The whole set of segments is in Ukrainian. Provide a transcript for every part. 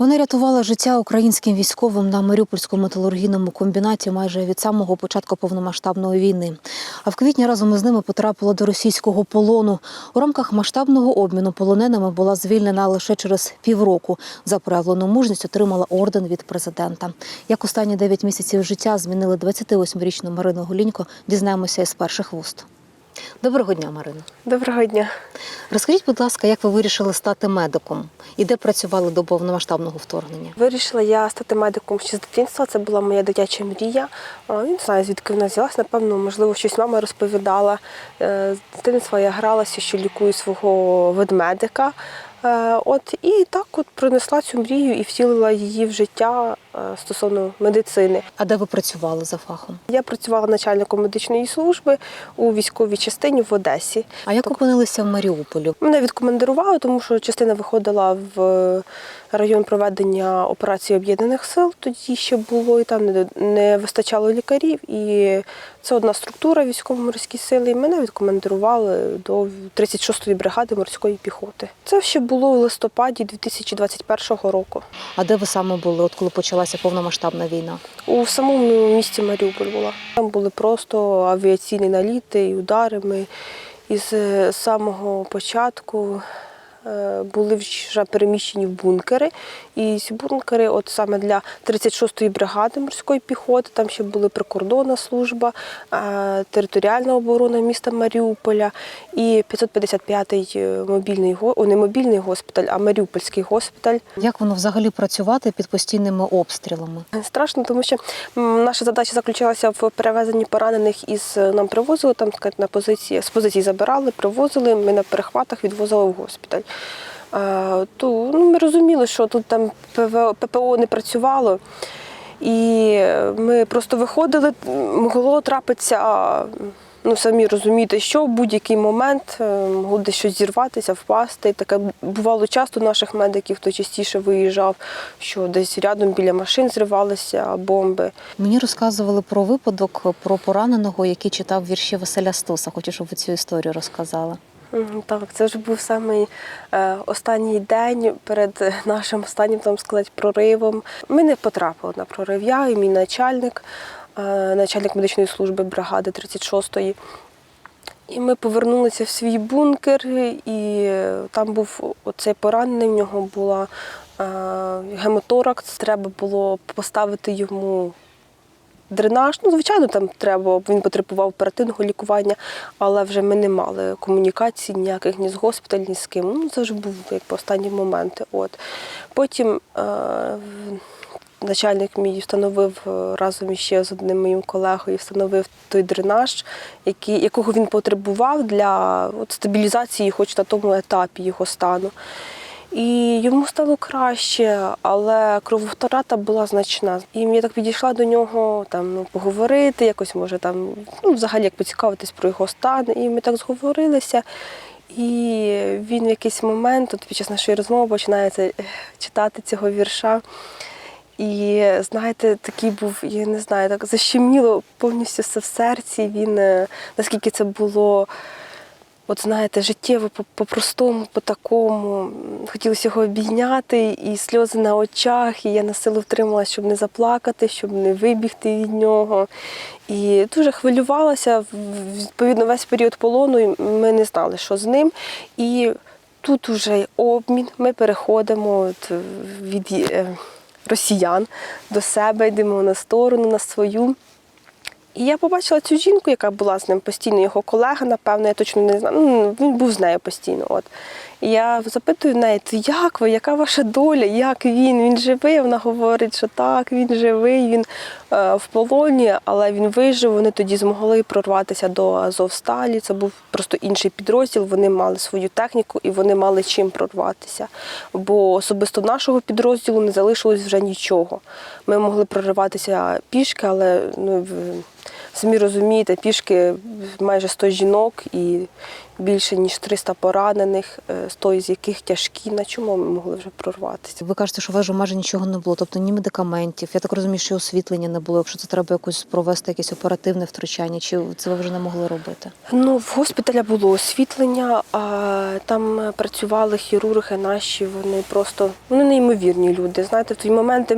Вони рятували життя українським військовим на Маріупольському металургійному комбінаті майже від самого початку повномасштабної війни. А в квітні разом із ними потрапила до російського полону. У рамках масштабного обміну полоненими була звільнена лише через півроку. За проявлену мужність отримала орден від президента. Як останні 9 місяців життя змінили 28-річну Марину Гулінько, дізнаємося із перших вуст. Доброго дня, Марина. Доброго дня. Розкажіть, будь ласка, як ви вирішили стати медиком і де працювали до повномасштабного вторгнення? Вирішила я стати медиком ще з дитинства. Це була моя дитяча мрія. Не знаю, звідки вона взялась. Напевно, можливо, щось мама розповідала. Е, З дитинства я гралася, що лікую свого ведмедика. Е, От і так от принесла цю мрію і втілила її в життя стосовно медицини. А де ви працювали за фахом? Я працювала начальником медичної служби у військовій частині в Одесі. А як опинилися в Маріуполі? Мене відкомандирували, тому що частина виходила в район проведення операції об'єднаних сил. Тоді ще було і там не, вистачало лікарів. І це одна структура військово-морські сили. І мене відкомандирували до 36-ї бригади морської піхоти. Це ще було у листопаді 2021 року. А де ви саме були, от коли почалася повномасштабна війна? У самому місті Маріуполь була. Там були просто авіаційні наліти і удари. Ми із е, самого початку були вже переміщені в бункери. І ці бункери, от саме для 36-ї бригади морської піхоти, там ще були прикордонна служба, е, територіальна оборона міста Маріуполя і 555-й мобільний го- о, не мобільний госпіталь, а Маріупольський госпіталь. Як воно взагалі працювати під постійними обстрілами? Страшно, тому що наша задача заключалася в перевезенні поранених із нам привозили там сказати, на позиції з позицій забирали, привозили. Ми на перехватах відвозили в госпіталь. Е, то ну, ми розуміли, що тут там ППО не працювало. І ми просто виходили, могло трапитися, ну самі розумієте, що в будь-який момент е, могло десь щось зірватися, впасти. Таке бувало часто наших медиків, хто частіше виїжджав, що десь рядом біля машин зривалися бомби. Мені розказували про випадок про пораненого, який читав вірші Василя Стуса. Хочу, щоб ви цю історію розказали. Так, це вже був самий е, останній день перед нашим останнім там сказати, проривом. Ми не потрапили на прорив. Я і мій начальник, е, начальник медичної служби бригади 36-ї. І ми повернулися в свій бункер, і там був оцей поранений, в нього була е, гемоторакс. Треба було поставити йому дренаж. Ну, звичайно, там треба, він потребував оперативного лікування, але вже ми не мали комунікацій ніяких ні з госпіталем, ні з ким. Ну, це вже був як останні моменти. От. Потім е, начальник мій встановив е, разом іще з одним моїм колегою, встановив той дренаж, який, якого він потребував для от, стабілізації, хоч на тому етапі його стану. І йому стало краще, але крововтрата була значна. І я так підійшла до нього там ну, поговорити, якось може там, ну, взагалі як поцікавитись про його стан. І ми так зговорилися. І він в якийсь момент, от під час нашої розмови, починає читати цього вірша. І знаєте, такий був, я не знаю, так защемніло повністю все в серці. Він е, наскільки це було. От знаєте, життєво по- по-простому, по такому. Хотілося його обійняти, і сльози на очах, і я на силу втрималася, щоб не заплакати, щоб не вибігти від нього. І дуже хвилювалася. Відповідно, весь період полону і ми не знали, що з ним. І тут уже обмін. Ми переходимо от від е, росіян до себе, йдемо на сторону, на свою. І я побачила цю жінку, яка була з ним постійно, його колега, напевно, я точно не знаю. Ну, він був з нею постійно. От. Я запитую неї, «То як ви, яка ваша доля, як він? Він живий? Вона говорить, що так, він живий, він е, в полоні, але він вижив. Вони тоді змогли прорватися до Азовсталі. Це був просто інший підрозділ. Вони мали свою техніку і вони мали чим прорватися. Бо особисто нашого підрозділу не залишилось вже нічого. Ми могли прориватися пішки, але ну, самі розумієте, пішки майже 100 жінок і більше ніж 300 поранених, е, 100 з яких тяжкі. На чому ми могли вже прорватися? Ви кажете, що у вас же майже нічого не було, тобто ні медикаментів. Я так розумію, що освітлення не було. Якщо це треба якось провести якесь оперативне втручання, чи це ви вже не могли робити? Ну, в госпіталя було освітлення, а там працювали хірурги наші, вони просто вони неймовірні люди. Знаєте, в той момент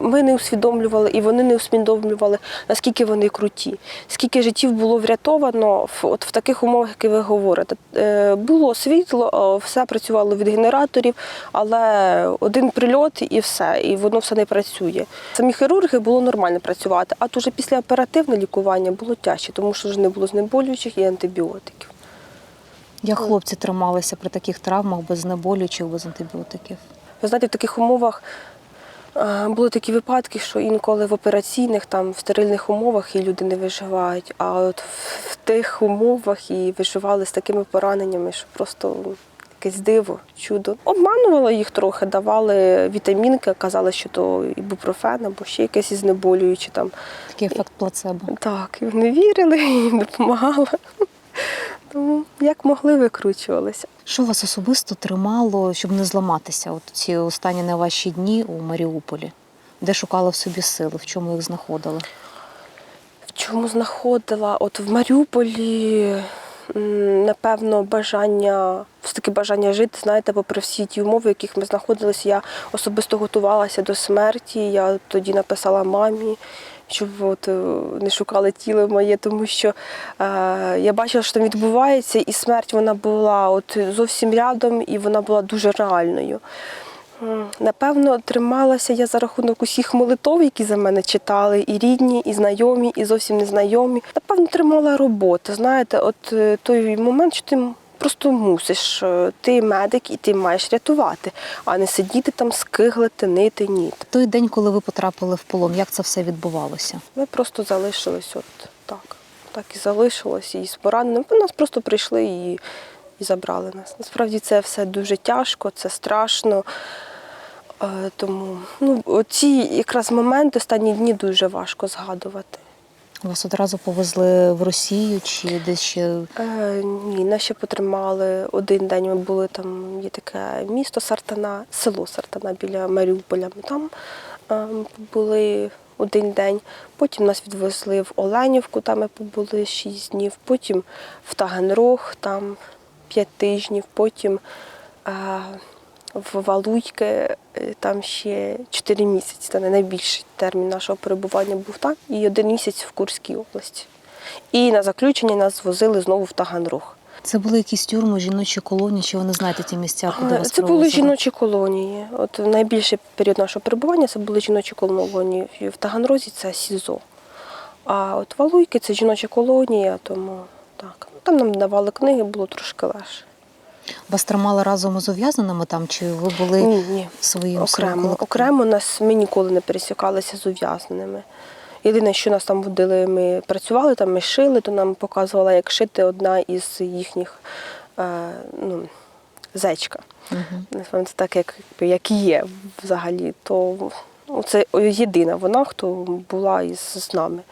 ми не усвідомлювали і вони не усвідомлювали, наскільки вони круті, скільки життів було врятовано в, от в таких умовах, які ви говорите. Е, було світло, все працювало від генераторів, але один прильот і все, і воно все не працює. Самі хірурги було нормально працювати, а то вже після оперативне лікування було тяжче, тому що вже не було знеболюючих і антибіотиків. Як хлопці трималися при таких травмах без знеболюючих, без антибіотиків? Ви знаєте, в таких умовах були такі випадки, що інколи в операційних, там в стерильних умовах і люди не виживають. А от в- тих умовах і виживали з такими пораненнями, що просто якесь диво, чудо. Обманували їх трохи, давали вітамінки, казали, що то ібупрофен або ще якесь знеболююче там. Такий ефект плацебо. Так, і вони вірили, і допомагали. Тому як могли, викручувалися. Що вас особисто тримало, щоб не зламатися? От ці останні не ваші дні у Маріуполі, де шукали в собі сили, в чому їх знаходили? В чому знаходила? От в Маріуполі, напевно, бажання, все-таки бажання жити, знаєте, попри всі ті умови, в яких ми знаходилися, я особисто готувалася до смерті. Я тоді написала мамі, щоб от, е, не шукали тіло моє, тому що е, я бачила, що там відбувається, і смерть вона була от зовсім рядом, і вона була дуже реальною. Напевно, трималася я за рахунок усіх молитов, які за мене читали, і рідні, і знайомі, і зовсім незнайомі. Напевно, тримала роботу. Знаєте, от е, той момент, що ти просто мусиш. е, Ти медик і ти маєш рятувати, а не сидіти там, скиглити, нити, ні. Той день, коли ви потрапили в полон, як це все відбувалося? Ми просто залишились от так. Так і залишилось, і з пораненим. Нас просто прийшли і, і забрали нас. Насправді це все дуже тяжко, це страшно. Е, Тому ну, ці якраз моменти, останні дні дуже важко згадувати. Вас одразу повезли в Росію чи десь ще Е, ні, нас ще потримали один день. Ми були там, є таке місто Сартана, село Сартана біля Маріуполя. Ми там е, були один день. Потім нас відвезли в Оленівку, там ми побули шість днів. Потім в Таганрог, там п'ять тижнів. Потім е, в Валуйки, е, там ще чотири місяці. Це найбільший термін нашого перебування був там. І один місяць в Курській області. І на заключення нас звозили знову в Таганрог. це були якісь тюрми, жіночі колонії, чи ви не знаєте ті місця, куди Е, вас Це були жіночі колонії. От найбільший період нашого перебування це були жіночі колонії. В Таганрозі це СІЗО. А от Валуйки це жіноча колонія, тому так. Там нам давали книги, було трошки легше. Вас тримали разом із ув'язненими там, чи ви були Ні, ні. своїм Окремо. своїм? Окремо нас ми ніколи не пересікалися з ув'язненими. Єдине, що нас там водили, ми працювали там, ми шили, то нам показувала, як шити одна із їхніх е, ну, зечка. Напевно, це так, як, як є взагалі. То ну, це єдина вона, хто була із з нами,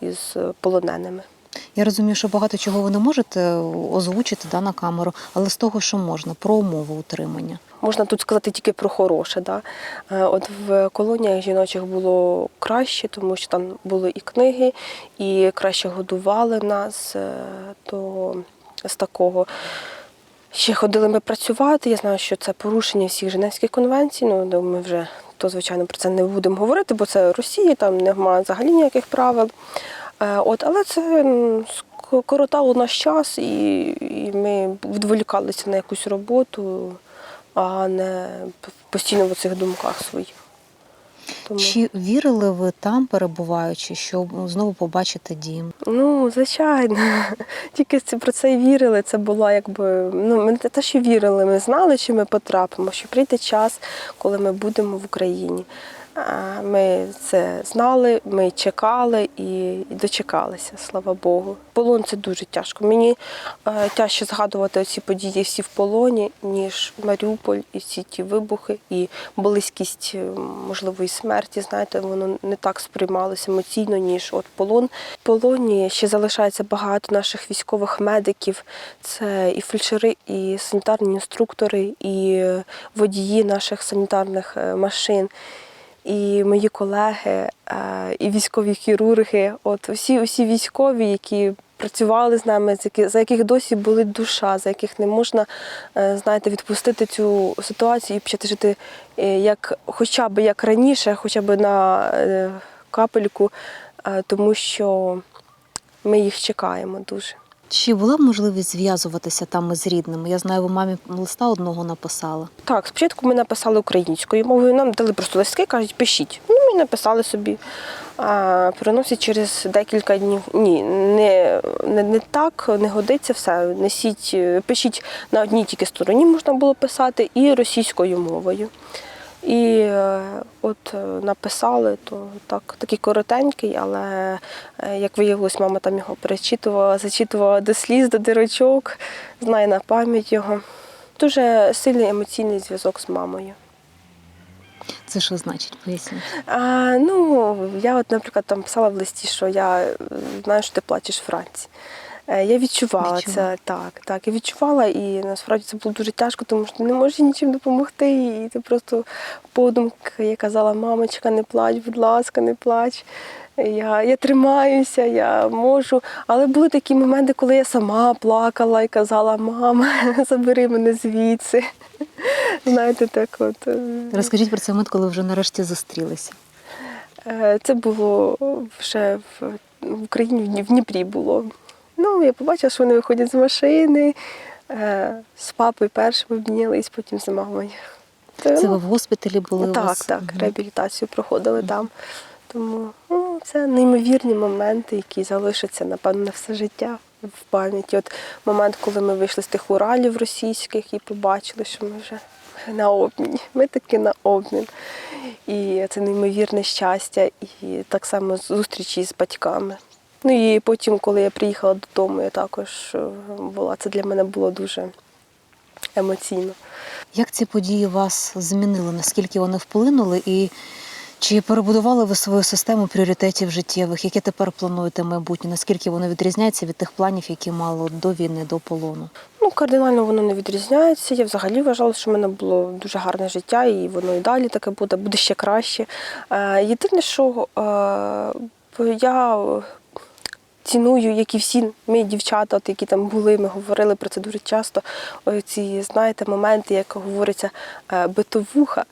із е, полоненими. Я розумію, що багато чого ви не можете озвучити да, на камеру, але з того, що можна, про умови утримання. Можна тут сказати тільки про хороше. Да? Е, От в колоніях жіночих було краще, тому що там були і книги, і краще годували нас. е, То з такого ще ходили ми працювати. Я знаю, що це порушення всіх Женевських конвенцій. Ну, ми вже то, звичайно, про це не будемо говорити, бо це Росія, там немає взагалі ніяких правил. Е, От, але це м, скоротало наш час, і, і ми відволікалися на якусь роботу а не постійно в цих думках своїх. Тому, Чи вірили ви там, перебуваючи, що знову побачите дім? ну, звичайно, тільки про це й вірили. Це було якби. Ну, ми не те, що вірили, ми знали, що ми потрапимо, що прийде час, коли ми будемо в Україні. Ми це знали, ми чекали і, дочекалися, слава Богу. Полон це дуже тяжко. Мені е, тяжче згадувати ці події всі в полоні, ніж Маріуполь і всі ті вибухи, і близькість е, можливої смерті. Знаєте, воно не так сприймалося емоційно, ніж от полон. В полоні ще залишається багато наших військових медиків. Це і фельдшери, і санітарні інструктори, і е, водії наших санітарних машин і мої колеги, е, і військові хірурги. От всі, всі військові, які працювали з нами, за яких досі болить душа, за яких не можна е, знаєте, відпустити цю ситуацію і почати жити е, як хоча б як раніше, хоча б на капельку, тому що ми їх чекаємо дуже. Чи була б можливість зв'язуватися там із рідними? Я знаю, ви мамі листа одного написала. Так, спочатку ми написали українською мовою, нам дали просто листки, кажуть, пишіть. Ну, ми написали собі. А, переносять через декілька днів. Ні, не, не, не так, не годиться все. Несіть, е, пишіть на одній тільки стороні можна було писати, і російською мовою. І е, от е, написали, то так, такий коротенький, але е, як виявилось, мама там його перечитувала, зачитувала до сліз, до дирочок, знає на пам'ять його. Дуже сильний емоційний зв'язок з мамою. Це що значить? Поясніть. А, ну, я, от, наприклад, там писала в листі, що я знаю, що ти плачеш Франці. Е, Я відчувала Відчула. це, так, так. Я відчувала, і насправді це було дуже тяжко, тому що ти не можеш нічим допомогти. І ти просто подумки, я казала, мамочка, не плач, будь ласка, не плач. Я, я тримаюся, я можу. Але були такі моменти, коли я сама плакала і казала, мама, забери мене звідси. Знаєте, так от. е, Розкажіть про цей момент, коли вже нарешті зустрілися. Е, Це було вже в Україні, в Дніпрі було. Ну, я побачила, що вони виходять з машини, е, з папою першим обнялись, потім з мамою. Це, ну, ви в госпіталі були? у так, вас? так, реабілітацію проходили там. Тому ну, це неймовірні моменти, які залишаться, напевно, на все життя в пам'яті. От момент, коли ми вийшли з тих Уралів російських і побачили, що ми вже на обміні. Ми таки на обмін. І це неймовірне щастя, і так само зустрічі з батьками. Ну і потім, коли я приїхала додому, я також е, була. Це для мене було дуже емоційно. Як ці події вас змінили? Наскільки вони вплинули? І чи перебудували ви свою систему пріоритетів життєвих? Яке тепер плануєте майбутнє? Наскільки воно відрізняється від тих планів, які мало до війни, до полону? Ну, кардинально воно не відрізняється. Я взагалі вважала, що в мене було дуже гарне життя, і воно і далі таке буде, буде ще краще. Е, Єдине, що е, я ціную, як і всі ми дівчата, от, які там були, ми говорили про це дуже часто. Ці, знаєте, моменти, як говориться, е, битовуха.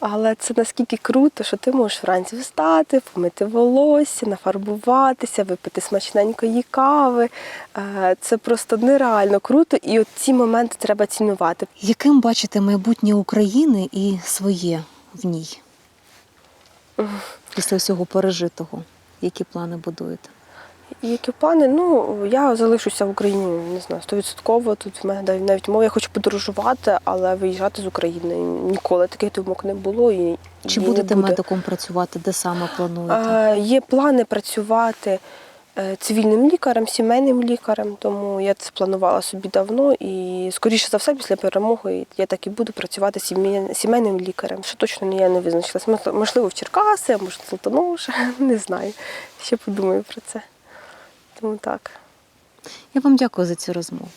Але це наскільки круто, що ти можеш вранці встати, помити волосся, нафарбуватися, випити смачненької кави. Е, Це просто нереально круто, і от ці моменти треба цінувати. Яким бачите майбутнє України і своє в ній? Після всього пережитого, які плани будуєте? І Які плани? Ну я залишуся в Україні, не знаю, стовідсотково. Тут в мене навіть- мова. Я хочу подорожувати, але виїжджати з України ніколи таких думок не було. І Чи будете буде. медиком працювати? Де саме плануєте? Е, Є плани працювати е, цивільним лікарем, сімейним лікарем, тому я це планувала собі давно і, скоріше за все, після перемоги я так і буду працювати сімей- сімейним лікарем. Що точно я не визначилась. Мож- Можливо, в Черкаси, а може, в Золотоноша, не знаю. Ще подумаю про це. Тому так. Я вам дякую за цю розмову.